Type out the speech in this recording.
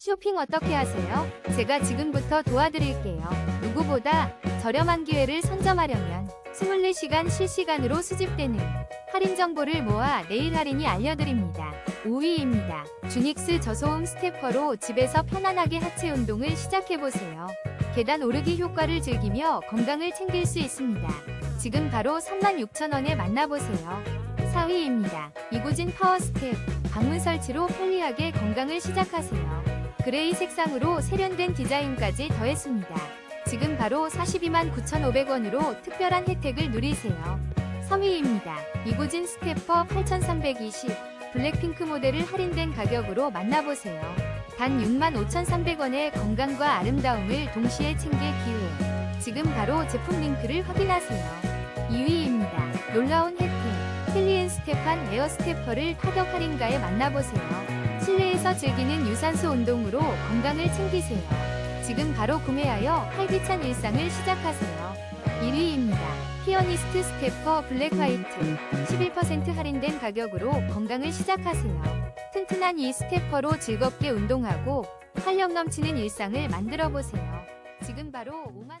쇼핑 어떻게 하세요? 제가 지금부터 도와드릴게요. 누구보다 저렴한 기회를 선점하려면 24시간 실시간으로 수집되는 할인 정보를 모아 내일 할인이 알려드립니다. 5위입니다. 주닉스 저소음 스테퍼로 집에서 편안하게 하체 운동을 시작해보세요. 계단 오르기 효과를 즐기며 건강을 챙길 수 있습니다. 지금 바로 36,000원에 만나보세요. 4위입니다. 이고진 파워스텝 방문 설치로 편리하게 건강을 시작하세요. 그레이 색상으로 세련된 디자인까지 더했습니다. 지금 바로 42만 9,500원으로 특별한 혜택을 누리세요. 3위입니다. 이고진 스테퍼 8,320 블랙핑크 모델을 할인된 가격으로 만나보세요. 단 65,300원의 건강과 아름다움을 동시에 챙길 기회. 지금 바로 제품 링크를 확인하세요. 2위입니다. 놀라운 혜택. 힐리엔 스테판 에어 스테퍼를 파격 할인가에 만나보세요. 실내에서 즐기는 유산소 운동으로 건강을 챙기세요. 지금 바로 구매하여 활기찬 일상을 시작하세요. 1위입니다. 피어니스트 스테퍼 블랙 화이트 11% 할인된 가격으로 건강을 시작하세요. 튼튼한 이 스테퍼로 즐겁게 운동하고 활력 넘치는 일상을 만들어 보세요. 지금 바로 5만